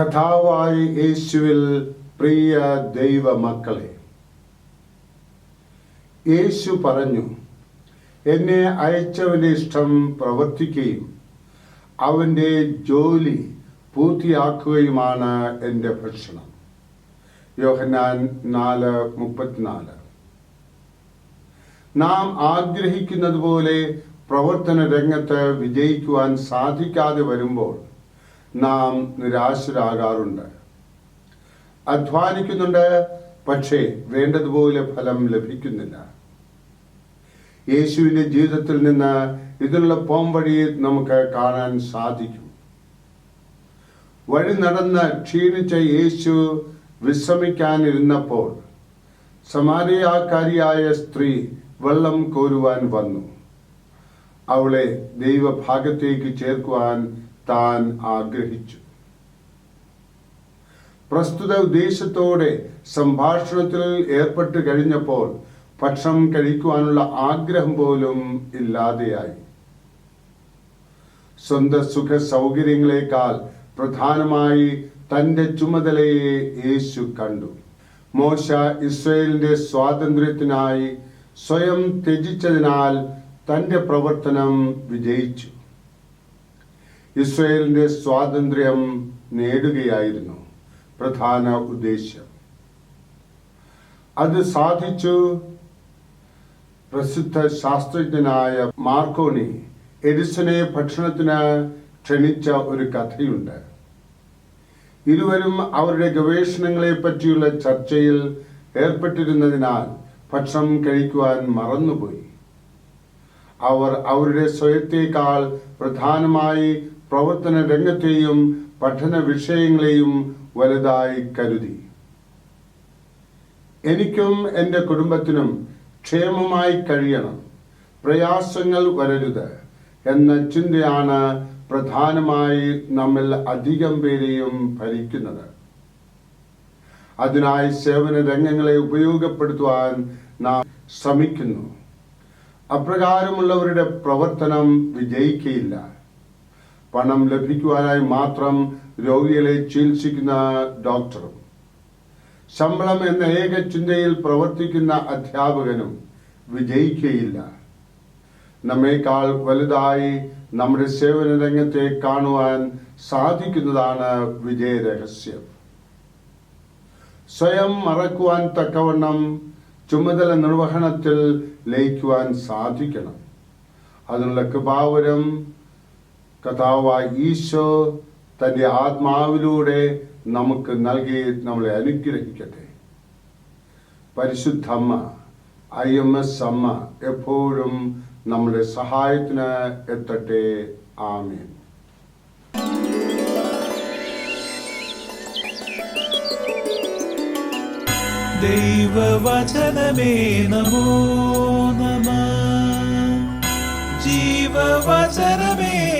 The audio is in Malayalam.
കഥാവായ യേശുവിൽ പ്രിയ ദൈവമക്കളെ യേശു പറഞ്ഞു എന്നെ അയച്ചവന്റെ ഇഷ്ടം പ്രവർത്തിക്കുകയും അവന്റെ ജോലി പൂർത്തിയാക്കുകയുമാണ് എന്റെ ഭക്ഷണം യോഹന്നാൻ നാല് മുപ്പത്തിനാല്. നാം ആഗ്രഹിക്കുന്നത് പോലെ പ്രവർത്തന രംഗത്ത് വിജയിക്കുവാൻ സാധിക്കാതെ വരുമ്പോൾ നാം നിരാശരാകാറുണ്ട്. അധ്വാനിക്കുന്നുണ്ട് പക്ഷേ വേണ്ടതുപോലെ ഫലം ലഭിക്കുന്നില്ല. യേശുവിന്റെ ജീവിതത്തിൽ നിന്ന് ഇതിനുള്ള പോംവഴി നമുക്ക് കാണാൻ സാധിക്കും. വഴി നടന്ന് ക്ഷീണിച്ച യേശു വിശ്രമിക്കാനിരുന്നപ്പോൾ സമാരിയാക്കാരിയായ സ്ത്രീ വെള്ളം കോരുവാൻ വന്നു. അവളെ ദൈവഭാഗത്തേക്ക് ചേർക്കുവാൻ താൻ ആഗ്രഹിച്ചു. പ്രസ്തുത ഉദ്ദേശത്തോടെ സംഭാഷണത്തിൽ ഏർപ്പെട്ട് കഴിഞ്ഞപ്പോൾ ഭക്ഷണം കഴിക്കുവാനുള്ള ആഗ്രഹം പോലും ഇല്ലാതെയായി. സ്വന്തം സുഖ സൗകര്യങ്ങളെക്കാൾ പ്രധാനമായി തന്റെ ചുമതലയെ യേശു കണ്ടു. മോശ ഇസ്രയേലിന്റെ സ്വാതന്ത്ര്യത്തിനായി സ്വയം ത്യജിച്ചതിനാൽ തന്റെ പ്രവർത്തനം വിജയിച്ചു. ഇസ്രയേലിന്റെ സ്വാതന്ത്ര്യം നേടുകയായിരുന്നു പ്രധാന ഉദ്ദേശ്യം. അത് സാധിച്ചു പ്രസിദ്ധ ശാസ്ത്രജ്ഞനായ മാർക്കോണി എഡിസനെ ഭക്ഷണത്തിന് ക്ഷണിച്ച ഒരു കഥയുണ്ട്. ഇരുവരും അവരുടെ ഗവേഷണങ്ങളെ പറ്റിയുള്ള ചർച്ചയിൽ ഏർപ്പെട്ടിരുന്നതിനാൽ ഭക്ഷണം കഴിക്കുവാൻ മറന്നുപോയി. അവർ അവരുടെ സ്വയത്തേക്കാൾ പ്രധാനമായി പ്രവർത്തന രംഗത്തെയും പഠന വിഷയങ്ങളെയും വലുതായി കരുതി. എനിക്കും എന്റെ കുടുംബത്തിനും ക്ഷേമമായി കഴിയണം. പ്രയാസങ്ങൾ വരരുത് എന്ന ചിന്തയാണ് പ്രധാനമായി നമ്മിൽ അധികം പേരെയും ഭരിക്കുന്നത്. അതിനായി സേവന രംഗങ്ങളെ ഉപയോഗപ്പെടുത്തുവാൻ നാം ശ്രമിക്കുന്നു. അപ്രകാരമുള്ളവരുടെ പ്രവർത്തനം വിജയിക്കയില്ല. പണം ലഭിക്കുവാനായി മാത്രം രോഗികളെ ചികിത്സിക്കുന്ന ഡോക്ടറും. ശമ്പളം എന്ന ഏക ചിന്തയിൽ പ്രവർത്തിക്കുന്ന അധ്യാപകനും വിജയിക്കുകയില്ല നമ്മേക്കാൾ വലുതായി നമ്മുടെ സേവന രംഗത്തെ കാണുവാൻ സാധിക്കുന്നതാണ് വിജയരഹസ്യം. സ്വയം മറക്കുവാൻ തക്കവണ്ണം ചുമതല നിർവഹണത്തിൽ ലയിക്കുവാൻ സാധിക്കണം. അതിനുള്ള കൃപാവരം കഥാവായ ഈശോ തന്റെ ആത്മാവിലൂടെ നമുക്ക് നൽകി നമ്മളെ അനുഗ്രഹിക്കട്ടെ. പരിശുദ്ധമ്മ ഐ എം എസ് അമ്മ എപ്പോഴും നമ്മുടെ സഹായത്തിന് എത്തട്ടെ. ആമീൻ. ദൈവവചനമേ നമോ നമ. ജീവവചനമേ നമോ നമ